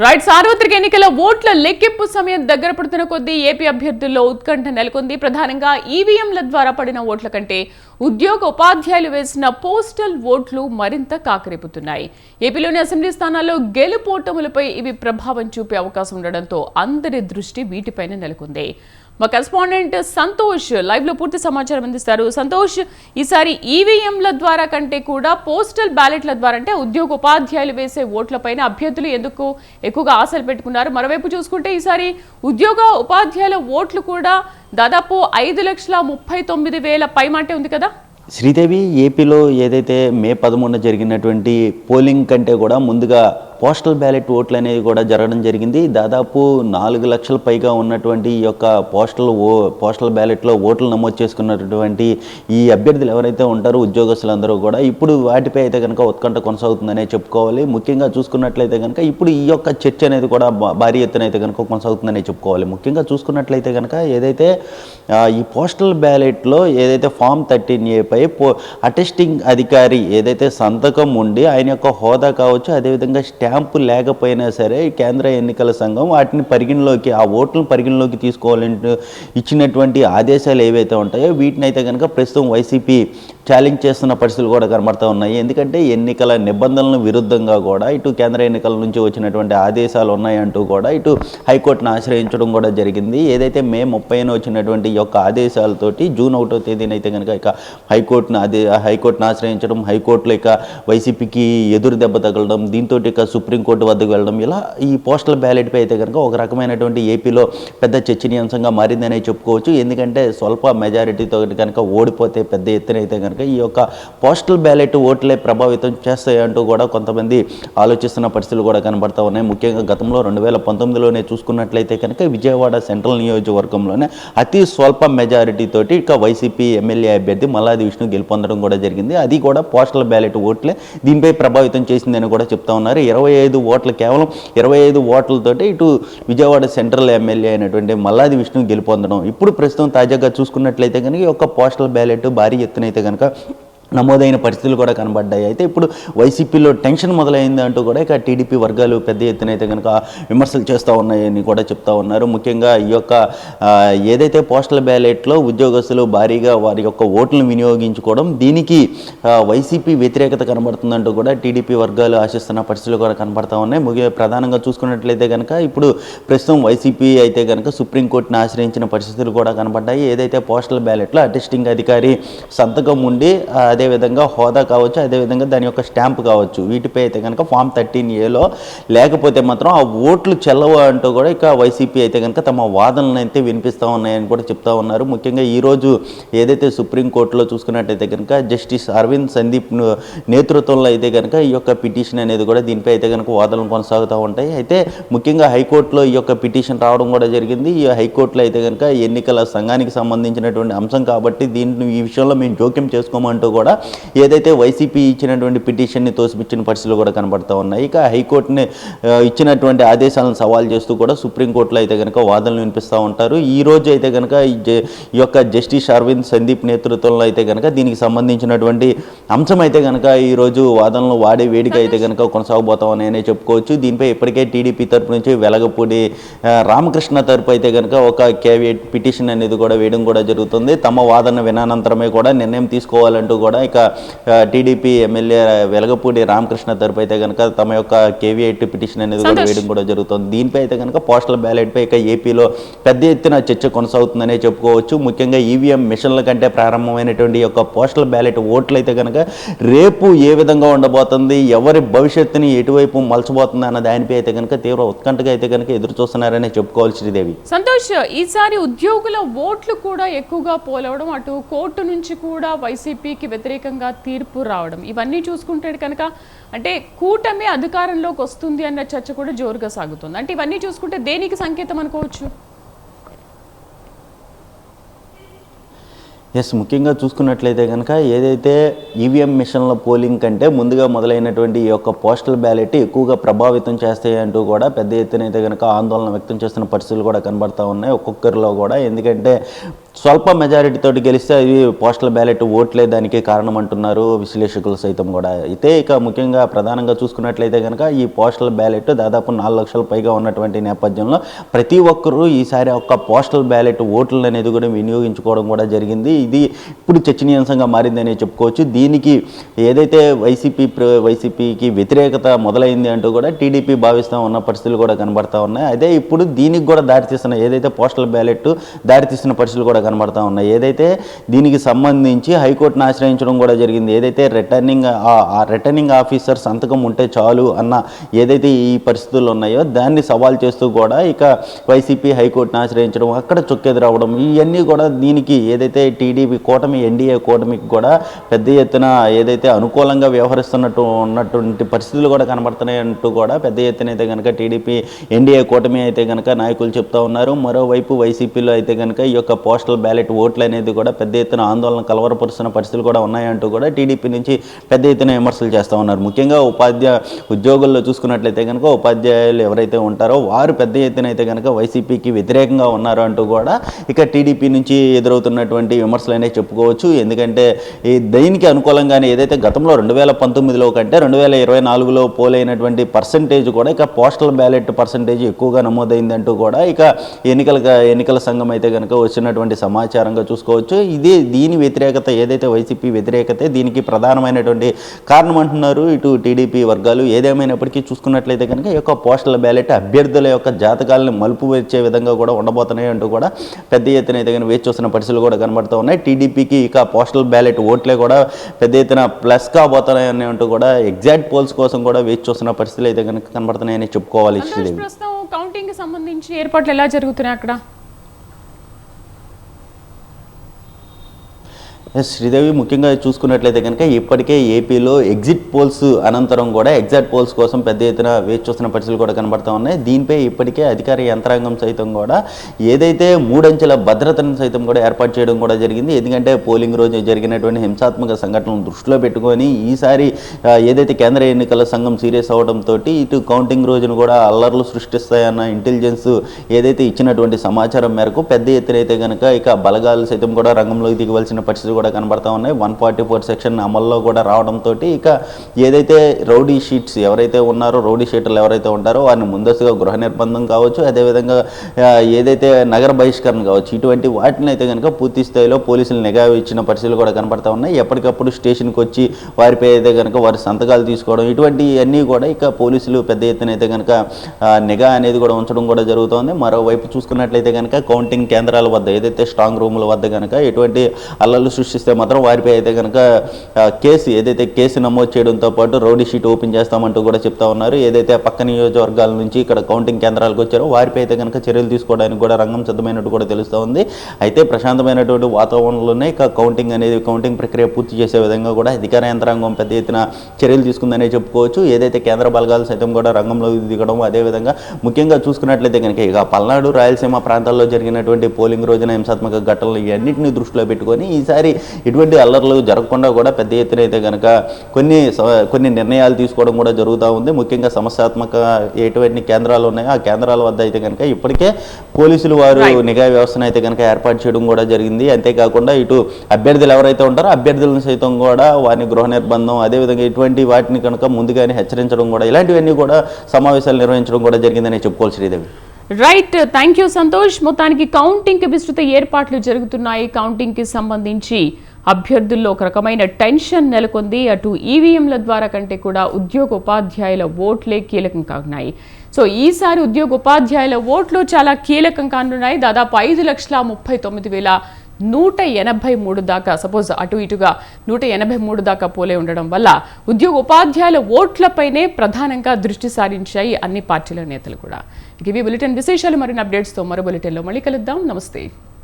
Right సార్వత్రిక ఎన్నికల ఓట్ల లెక్కింపు సమయం దగ్గర పడుతున్న కొద్దీ ఏపీ అభ్యర్థుల్లో ఉత్కంఠ నెలకొంది. ప్రధానంగా ఈవీఎంల ద్వారా పడిన ఓట్ల కంటే ఉద్యోగ ఉపాధ్యాయులు వేసిన పోస్టల్ ఓట్లు మరింత కాకరేపుతున్నాయి. ఏపీలోని అసెంబ్లీ స్థానాల్లో గెలుపోటములపై ఇవి ప్రభావం చూపే అవకాశం ఉండడంతో అందరి దృష్టి వీటిపైన నెలకొంది. మా కరెస్పాండెంట్ సంతోష్ లైవ్లో పూర్తి సమాచారం అందిస్తారు. సంతోష్ ఈసారి ఈవీఎంల ద్వారా కంటే కూడా పోస్టల్ బ్యాలెట్ల ద్వారా అంటే ఉద్యోగ ఉపాధ్యాయులు వేసే ఓట్లపైన అభ్యర్థులు ఎందుకు ఎక్కువగా ఆశలు పెట్టుకున్నారు? మరోవైపు చూసుకుంటే ఈసారి ఉద్యోగ ఉపాధ్యాయుల ఓట్లు కూడా దాదాపు ఐదు లక్షల ముప్పై తొమ్మిది వేల పైమాటే ఉంది కదా? శ్రీదేవి ఏపీలో ఏదైతే మే పదమూడున జరిగినటువంటి పోలింగ్ కంటే కూడా ముందుగా పోస్టల్ బ్యాలెట్ ఓట్లు అనేవి కూడా జరగడం జరిగింది. దాదాపు నాలుగు లక్షల పైగా ఉన్నటువంటి ఈ యొక్క పోస్టల్ ఓ పోస్టల్ బ్యాలెట్లో ఓట్లు నమోదు చేసుకున్నటువంటి ఈ అభ్యర్థులు ఎవరైతే ఉంటారో ఉద్యోగస్తులందరూ కూడా ఇప్పుడు వాటిపై అయితే కనుక ఉత్కంఠ కొనసాగుతుందనే చెప్పుకోవాలి. ముఖ్యంగా చూసుకున్నట్లయితే కనుక ఇప్పుడు ఈ యొక్క చర్చ అనేది కూడా భారీ ఎత్తున అయితే కనుక కొనసాగుతుందనే చెప్పుకోవాలి. ముఖ్యంగా చూసుకున్నట్లయితే కనుక ఏదైతే ఈ పోస్టల్ బ్యాలెట్లో ఏదైతే ఫామ్ థర్టీన్ ఏపై పో అటెస్టింగ్ అధికారి ఏదైతే సంతకం ఉండి ఆయన యొక్క హోదా కావచ్చు అదేవిధంగా క్యాంపు లేకపోయినా సరే కేంద్ర ఎన్నికల సంఘం వాటిని పరిగణలోకి ఆ ఓట్లను పరిగణలోకి తీసుకోవాలంటూ ఇచ్చినటువంటి ఆదేశాలు ఏవైతే ఉంటాయో వీటిని అయితే కనుక ప్రస్తుతం వైసీపీ ఛాలెంజ్ చేస్తున్న పరిస్థితులు కూడా కనబడుతూ ఉన్నాయి. ఎందుకంటే ఎన్నికల నిబంధనలను విరుద్ధంగా కూడా ఇటు కేంద్ర ఎన్నికల నుంచి వచ్చినటువంటి ఆదేశాలు ఉన్నాయంటూ కూడా ఇటు హైకోర్టును ఆశ్రయించడం కూడా జరిగింది. ఏదైతే మే ముప్పైన వచ్చినటువంటి ఈ యొక్క ఆదేశాలతోటి జూన్ ఒకటో తేదీన అయితే కనుక ఇక హైకోర్టును అదే హైకోర్టును ఆశ్రయించడం హైకోర్టులో ఇక వైసీపీకి ఎదురు దెబ్బ తగలడం దీంతో ఇక సుప్రీంకోర్టు వద్దకు వెళ్ళడం ఇలా ఈ పోస్టల్ బ్యాలెట్పై అయితే కనుక ఒక రకమైనటువంటి ఏపీలో పెద్ద చర్చనీయాంశంగా మారిందనే చెప్పుకోవచ్చు. ఎందుకంటే స్వల్ప మెజారిటీతో కనుక ఓడిపోతే పెద్ద ఎత్తున అయితే కనుక ఈ యొక్క పోస్టల్ బ్యాలెట్ ఓట్లే ప్రభావితం చేస్తాయంటూ కూడా కొంతమంది ఆలోచిస్తున్న పరిస్థితులు కూడా కనబడతా ఉన్నాయి. ముఖ్యంగా గతంలో రెండు వేల పంతొమ్మిదిలోనే చూసుకున్నట్లయితే కనుక విజయవాడ సెంట్రల్ నియోజకవర్గంలోనే అతి స్వల్ప మెజారిటీ తోటి ఇక వైసీపీ ఎమ్మెల్యే అభ్యర్థి మల్లాది విష్ణు గెలుపొందడం కూడా జరిగింది. అది కూడా పోస్టల్ బ్యాలెట్ ఓట్లే దీనిపై ప్రభావితం చేసిందని కూడా చెప్తా ఉన్నారు. ఇరవై ఐదు ఓట్లు కేవలం ఇరవై ఐదు ఓట్లతోటి ఇటు విజయవాడ సెంట్రల్ ఎమ్మెల్యే అయినటువంటి మల్లాది విష్ణు గెలుపొందడం. ఇప్పుడు ప్రస్తుతం తాజాగా చూసుకున్నట్లయితే కనుక ఈ యొక్క పోస్టల్ బ్యాలెట్ భారీ ఎత్తున అయితే కనుక నమోదైన పరిస్థితులు కూడా కనబడ్డాయి. అయితే ఇప్పుడు వైసీపీలో టెన్షన్ మొదలైంది అంటూ కూడా ఇక టీడీపీ వర్గాలు పెద్ద ఎత్తున అయితే కనుక విమర్శలు చేస్తూ ఉన్నాయని కూడా చెప్తా ఉన్నారు. ముఖ్యంగా ఈ యొక్క ఏదైతే పోస్టల్ బ్యాలెట్లో ఉద్యోగస్తులు భారీగా వారి యొక్క ఓట్లను వినియోగించుకోవడం దీనికి వైసీపీ వ్యతిరేకత కనబడుతుందంటూ కూడా టీడీపీ వర్గాలు ఆశిస్తున్న పరిస్థితులు కూడా కనబడతా ఉన్నాయి. ముఖ్య ప్రధానంగా చూసుకున్నట్లయితే కనుక ఇప్పుడు ప్రస్తుతం వైసీపీ అయితే కనుక సుప్రీంకోర్టును ఆశ్రయించిన పరిస్థితులు కూడా కనబడ్డాయి. ఏదైతే పోస్టల్ బ్యాలెట్లో అటెస్టింగ్ అధికారి సంతకం ఉండి అది అదేవిధంగా హోదా కావచ్చు అదేవిధంగా దాని యొక్క స్టాంప్ కావచ్చు. వీటిపై అయితే కనుక ఫామ్ థర్టీన్ ఏలో లేకపోతే మాత్రం ఆ ఓట్లు చెల్లవు అంటూ కూడా ఇక వైసీపీ అయితే కనుక తమ వాదనలు అయితే వినిపిస్తూ ఉన్నాయని కూడా చెప్తా ఉన్నారు. ముఖ్యంగా ఈరోజు ఏదైతే సుప్రీంకోర్టులో చూసుకున్నట్టయితే కనుక జస్టిస్ అరవింద్ సందీప్ నేతృత్వంలో అయితే కనుక ఈ యొక్క పిటిషన్ అనేది కూడా దీనిపై అయితే కనుక వాదనలు కొనసాగుతూ ఉంటాయి. అయితే ముఖ్యంగా హైకోర్టులో ఈ యొక్క పిటిషన్ రావడం కూడా జరిగింది. ఈ హైకోర్టులో అయితే కనుక ఎన్నికల సంఘానికి సంబంధించినటువంటి అంశం కాబట్టి దీన్ని ఈ విషయంలో మేము జోక్యం చేసుకోమంటూ కూడా ఏదైతే వైసీపీ ఇచ్చినటువంటి పిటిషన్ని తోసిపుచ్చిన పరిస్థితులు కూడా కనబడుతూ ఉన్నాయి. ఇక హైకోర్టుని ఇచ్చినటువంటి ఆదేశాలను సవాల్ చేస్తూ కూడా సుప్రీంకోర్టులో అయితే కనుక వాదనలు వినిపిస్తూ ఉంటారు. ఈ రోజు అయితే కనుక ఈ యొక్క జస్టిస్ అరవింద్ సందీప్ నేతృత్వంలో అయితే కనుక దీనికి సంబంధించినటువంటి అంశం అయితే కనుక ఈరోజు వాదనలు వాడే వేడిక అయితే కనుక కొనసాగబోతా ఉన్నాయని చెప్పుకోవచ్చు. దీనిపై ఇప్పటికే టీడీపీ తరపు నుంచి వెలగపూడి రామకృష్ణ తరపు అయితే కనుక ఒక కేవియట్ పిటిషన్ అనేది కూడా వేయడం కూడా జరుగుతుంది. తమ వాదన వినానంతరమే కూడా నిర్ణయం తీసుకోవాలంటూ కూడా ఇక టీడీపీ ఎమ్మెల్యే వెలగపూడి రామకృష్ణ తరపు అయితే కనుక తమ యొక్క కేవీఐట్ పిటిషన్ అనేది కూడా. వేయడం కూడా జరుగుతుంది. దీనిపై అయితే కనుక పోస్టల్ బ్యాలెట్ పై ఇక ఏపీలో పెద్ద ఎత్తున చర్చ కొనసాగుతుందనే చెప్పుకోవచ్చు. ముఖ్యంగా ఈవీఎం మిషన్ల కంటే ప్రారంభమైనటువంటి యొక్క పోస్టల్ బ్యాలెట్ ఓట్లు అయితే కనుక రేపు ఏ విధంగా ఉండబోతుంది ఎవరి భవిష్యత్తుని ఎటువైపు మలచబోతుంది అన్న దానిపై అయితే కనుక తీవ్ర ఉత్కంఠగా అయితే కనుక ఎదురు చూస్తున్నారనే చెప్పుకోవాలి శ్రీదేవి. సంతోష్ ఈసారి ఉద్యోగుల ఓట్లు కూడా ఎక్కువగా పోలవడం అటు కోర్టు నుంచి కూడా వైసీపీకి వ్యతిరేకంగా తీర్పు రావడం. ఇవన్నీ చూసుకుంటే కనుక అంటే కూటమి అధికారంలోకి వస్తుంది అన్న చర్చ కూడా జోరుగా సాగుతుంది. అంటే ఇవన్నీ చూసుకుంటే దేనికి సంకేతం అనుకోవచ్చు? ఎస్ ముఖ్యంగా చూసుకున్నట్లయితే కనుక ఏదైతే ఈవీఎం మిషన్ల పోలింగ్ కంటే ముందుగా మొదలైనటువంటి ఈ యొక్క పోస్టల్ బ్యాలెట్ ఎక్కువగా ప్రభావితం చేస్తాయి అంటూ కూడా పెద్ద ఎత్తున అయితే కనుక ఆందోళన వ్యక్తం చేస్తున్న పరిస్థితులు కూడా కనబడతా ఉన్నాయి. ఒక్కొక్కరిలో కూడా ఎందుకంటే స్వల్ప మెజారిటీతో గెలిస్తే అది పోస్టల్ బ్యాలెట్ ఓట్లే దానికి కారణం అంటున్నారు విశ్లేషకులు సైతం కూడా. అయితే ఇక ముఖ్యంగా ప్రధానంగా చూసుకున్నట్లయితే కనుక ఈ పోస్టల్ బ్యాలెట్ దాదాపు నాలుగు లక్షల పైగా ఉన్నటువంటి నేపథ్యంలో ప్రతి ఒక్కరూ ఈసారి ఒక్క పోస్టల్ బ్యాలెట్ ఓట్లు అనేది కూడా వినియోగించుకోవడం కూడా జరిగింది. ఇది ఇప్పుడు చర్చనీయాంశంగా మారిందని చెప్పుకోవచ్చు. దీనికి ఏదైతే వైసీపీ వైసీపీకి వ్యతిరేకత మొదలైంది అంటూ కూడా టీడీపీ భావిస్తూ ఉన్న పరిస్థితులు కూడా కనబడతా ఉన్నాయి. అదే ఇప్పుడు దీనికి కూడా దారితీస్తున్న ఏదైతే పోస్టల్ బ్యాలెట్ దారితీస్తున్న పరిస్థితులు కూడా కనబడతా ఉన్నాయి. ఏదైతే దీనికి సంబంధించి హైకోర్టును ఆశ్రయించడం కూడా జరిగింది. ఏదైతే రిటర్నింగ్ ఆ- రిటర్నింగ్ ఆఫీసర్ సంతకం ఉంటే చాలు అన్న ఏదైతే ఈ పరిస్థితులు ఉన్నాయో దాన్ని సవాల్ చేస్తూ కూడా ఇక వైసీపీ హైకోర్టును ఆశ్రయించడం అక్కడ చొక్కెదురవడం ఇవన్నీ కూడా దీనికి ఏదైతే టీడీపీ కూటమి ఎన్డీఏ కూటమికి కూడా పెద్ద ఎత్తున ఏదైతే అనుకూలంగా వ్యవహరిస్తున్నట్టు ఉన్నటువంటి పరిస్థితులు కూడా కనబడుతున్నాయి అంటూ కూడా పెద్ద ఎత్తున అయితే కనుక టీడీపీ ఎన్డీఏ కూటమి అయితే కనుక నాయకులు చెప్తా ఉన్నారు. మరోవైపు వైసీపీలో అయితే కనుక ఈ యొక్క పోస్టల్ బ్యాలెట్ ఓట్లు అనేది కూడా పెద్ద ఎత్తున ఆందోళన కలవరపరుస్తున్న పరిస్థితులు కూడా ఉన్నాయంటూ కూడా టీడీపీ నుంచి పెద్ద ఎత్తున విమర్శలు చేస్తూ ఉన్నారు. ముఖ్యంగా ఉపాధ్యాయ ఉద్యోగుల్లో చూసుకున్నట్లయితే కనుక ఉపాధ్యాయులు ఎవరైతే ఉంటారో వారు పెద్ద ఎత్తున అయితే కనుక వైసీపీకి వ్యతిరేకంగా ఉన్నారు అంటూ కూడా ఇక టీడీపీ నుంచి ఎదురవుతున్నటువంటి విమర్శ విమర్శలు అనేవి చెప్పుకోవచ్చు. ఎందుకంటే ఈ దేనికి అనుకూలంగానే ఏదైతే గతంలో రెండు వేల పంతొమ్మిదిలో కంటే రెండు వేల ఇరవై నాలుగులో పోలైనటువంటి పర్సంటేజ్ కూడా ఇక పోస్టల్ బ్యాలెట్ పర్సంటేజ్ ఎక్కువగా నమోదైందంటూ కూడా ఇక ఎన్నికల ఎన్నికల సంఘం అయితే కనుక వచ్చినటువంటి సమాచారంగా చూసుకోవచ్చు. ఇది దీని వ్యతిరేకత ఏదైతే వైసీపీ వ్యతిరేకతే దీనికి ప్రధానమైనటువంటి కారణం అంటున్నారు ఇటు టీడీపీ వర్గాలు. ఏదేమైనప్పటికీ చూసుకున్నట్లయితే కనుక ఈ యొక్క పోస్టల్ బ్యాలెట్ అభ్యర్థుల యొక్క జాతకాలను మలుపు వచ్చే విధంగా కూడా ఉండబోతున్నాయి అంటూ కూడా పెద్ద ఎత్తున అయితే కనుక వేచి చూస్తున్న పరిస్థితులు కూడా కనబడుతూ ఉన్నాయి. టీడీపీకి ఇక పోస్టల్ బ్యాలెట్ ఓట్లే కూడా పెద్ద ఎత్తున ప్లస్ కాబోతున్నాయని అంటూ కూడా ఎగ్జాక్ట్ పోల్స్ కోసం కూడా వేచి చూస్తున్న పరిస్థితులు అయితే కనుక కనబడుతున్నాయని చెప్పుకోవాలి కౌంటింగ్కి సంబంధించి ఏర్పాట్లు ఎలా జరుగుతున్నాయి అక్కడ? శ్రీదేవి ముఖ్యంగా చూసుకున్నట్లయితే కనుక ఇప్పటికే ఏపీలో ఎగ్జిట్ పోల్స్ అనంతరం కూడా ఎగ్జాక్ట్ పోల్స్ కోసం పెద్ద ఎత్తున వేచి చూస్తున్న పరిస్థితులు కూడా కనబడతా ఉన్నాయి. దీనిపై ఇప్పటికే అధికార యంత్రాంగం సైతం కూడా ఏదైతే మూడంచెల భద్రతను సైతం కూడా ఏర్పాటు చేయడం కూడా జరిగింది. ఎందుకంటే పోలింగ్ రోజు జరిగినటువంటి హింసాత్మక సంఘటనలను దృష్టిలో పెట్టుకొని ఈసారి ఏదైతే కేంద్ర ఎన్నికల సంఘం సీరియస్ అవడంతో ఇటు కౌంటింగ్ రోజును కూడా అల్లర్లు సృష్టిస్తాయన్న ఇంటెలిజెన్స్ ఏదైతే ఇచ్చినటువంటి సమాచారం మేరకు పెద్ద ఎత్తున అయితే కనుక ఇక బలగాలు సైతం కూడా రంగంలోకి దిగవలసిన పరిస్థితి కూడా కనబడతా ఉన్నాయి. వన్ ఫార్టీ ఫోర్ సెక్షన్ అమల్లో కూడా రావడంతో ఇక ఏదైతే రౌడీ షీట్స్ ఎవరైతే ఉన్నారో రౌడీ షీటర్లు ఎవరైతే ఉంటారో వారిని ముందస్తుగా గృహ నిర్బంధం కావచ్చు అదేవిధంగా ఏదైతే నగర బహిష్కరణ కావచ్చు ఇటువంటి వాటిని అయితే కనుక పూర్తి స్థాయిలో పోలీసులు నిఘా ఇచ్చిన పరిస్థితులు కూడా కనబడతా ఉన్నాయి. ఎప్పటికప్పుడు స్టేషన్కి వచ్చి వారిపై అయితే కనుక వారి సంతకాలు తీసుకోవడం ఇటువంటి అన్నీ కూడా ఇక పోలీసులు పెద్ద ఎత్తున అయితే కనుక నిఘా అనేది కూడా ఉంచడం కూడా జరుగుతోంది. మరోవైపు చూసుకున్నట్లయితే కనుక కౌంటింగ్ కేంద్రాల వద్ద ఏదైతే స్ట్రాంగ్ రూముల వద్ద కనుక ఎటువంటి అల్లర్లు సృష్టిస్తే మాత్రం వారిపై అయితే కనుక కేసు ఏదైతే కేసు నమోదు చేయడంతో పాటు రౌడీ షీట్ ఓపెన్ చేస్తామంటూ కూడా చెప్తా ఉన్నారు. ఏదైతే పక్క నియోజకవర్గాల నుంచి ఇక్కడ కౌంటింగ్ కేంద్రాలకు వచ్చారో వారిపై అయితే కనుక చర్యలు తీసుకోవడానికి కూడా రంగం సిద్ధమైనట్టు కూడా తెలుస్తూ ఉంది. అయితే ప్రశాంతమైనటువంటి వాతావరణంలోనే ఇక కౌంటింగ్ అనేది కౌంటింగ్ ప్రక్రియ పూర్తి చేసే విధంగా కూడా అధికార యంత్రాంగం పెద్ద ఎత్తున చర్యలు తీసుకుందనే చెప్పుకోవచ్చు. ఏదైతే కేంద్ర బలగాలు సైతం కూడా రంగంలో దిగడం అదేవిధంగా ముఖ్యంగా చూసుకున్నట్లయితే కనుక ఇక పల్నాడు రాయలసీమ ప్రాంతాల్లో జరిగినటువంటి పోలింగ్ రోజున హింసాత్మక ఘటనలు ఇవన్నింటినీ దృష్టిలో పెట్టుకొని ఈసారి ఇటువంటి అల్లర్లు జరగకుండా కూడా పెద్ద ఎత్తున అయితే కనుక కొన్ని కొన్ని నిర్ణయాలు తీసుకోవడం కూడా జరుగుతూ ఉంది. ముఖ్యంగా సమస్యాత్మక ఎటువంటి కేంద్రాలు ఉన్నాయో ఆ కేంద్రాల వద్ద అయితే కనుక ఇప్పటికే పోలీసులు వారు. నిఘా వ్యవస్థను అయితే కనుక ఏర్పాటు చేయడం కూడా జరిగింది. అంతేకాకుండా ఇటు అభ్యర్థులు ఎవరైతే ఉంటారో అభ్యర్థులను సైతం కూడా వారిని గృహ నిర్బంధం అదేవిధంగా ఇటువంటి వాటిని కనుక ముందుగానే హెచ్చరించడం కూడా ఇలాంటివన్నీ కూడా సమావేశాలు నిర్వహించడం కూడా జరిగిందని చెప్పుకోవాలి Sridevi right thank you Santosh. మొత్తానికి కౌంటింగ్కి విస్తృత ఏర్పాట్లు జరుగుతున్నాయి. కౌంటింగ్కి సంబంధించి అభ్యర్థుల్లో ఒక రకమైన టెన్షన్ నెలకొంది. అటు ఈవీఎంల ద్వారా కంటే కూడా ఉద్యోగ ఉపాధ్యాయుల ఓట్లే కీలకం కానున్నాయి. సో ఈసారి ఉద్యోగ ఉపాధ్యాయుల ఓట్లు చాలా కీలకం కానున్నాయి. దాదాపు ఐదు లక్షల ముప్పై తొమ్మిది వేల నూట ఎనభై మూడు దాకా సపోజ్ అటు ఇటుగా నూట ఎనభై మూడు దాకా పోలే ఉండడం వల్ల ఉద్యోగ ఉపాధ్యాయుల ఓట్లపైనే ప్రధానంగా దృష్టి సారించాయి అన్ని పార్టీల నేతలు కూడా. ఇవి బులెటిన్ విశేషాలు మరిన్ని అప్డేట్స్తో మరో బులెటిన్లో మళ్ళీ కలుద్దాం. నమస్తే.